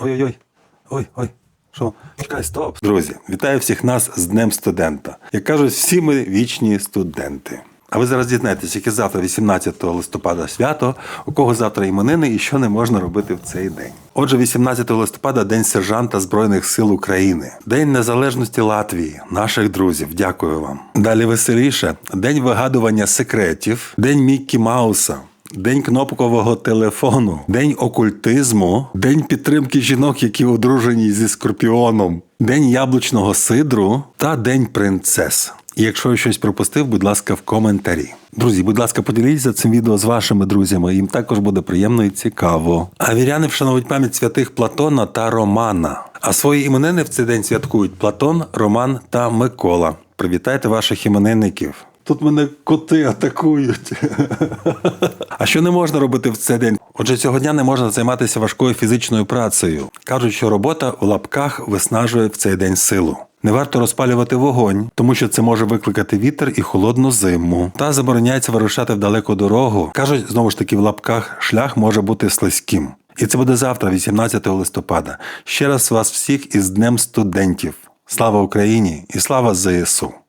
Ой-ой-ой. Ой-ой. Що? Чекай, стоп. Друзі, вітаю всіх нас з Днем студента. Як кажуть, всі ми вічні студенти. А ви зараз дізнаєтесь, яке завтра, 18 листопада, свято, у кого завтра іменини і що не можна робити в цей день. Отже, 18 листопада День сержанта Збройних сил України, День Незалежності Латвії, наших друзів. Дякую вам. Далі веселіше. День вигадування секретів, День Міккі Мауса. День кнопкового телефону, день окультизму, день підтримки жінок, які одружені зі скорпіоном, день яблучного сидру та день принцес. Якщо я щось пропустив, будь ласка, в коментарі. Друзі, будь ласка, поділіться цим відео з вашими друзями, їм також буде приємно і цікаво. А віряни вшановують пам'ять святих Платона та Романа. А свої іменини в цей день святкують Платон, Роман та Микола. Привітайте ваших іменинників. Тут мене коти атакують. А що не можна робити в цей день? Отже, цього дня не можна займатися важкою фізичною працею. Кажуть, що робота у лапках виснажує в цей день силу. Не варто розпалювати вогонь, тому що це може викликати вітер і холодну зиму. Та забороняється вирушати в далеку дорогу. Кажуть, знову ж таки, в лапках шлях може бути слизьким. І це буде завтра, 18 листопада. Ще раз вас всіх із Днем студентів. Слава Україні і слава ЗСУ!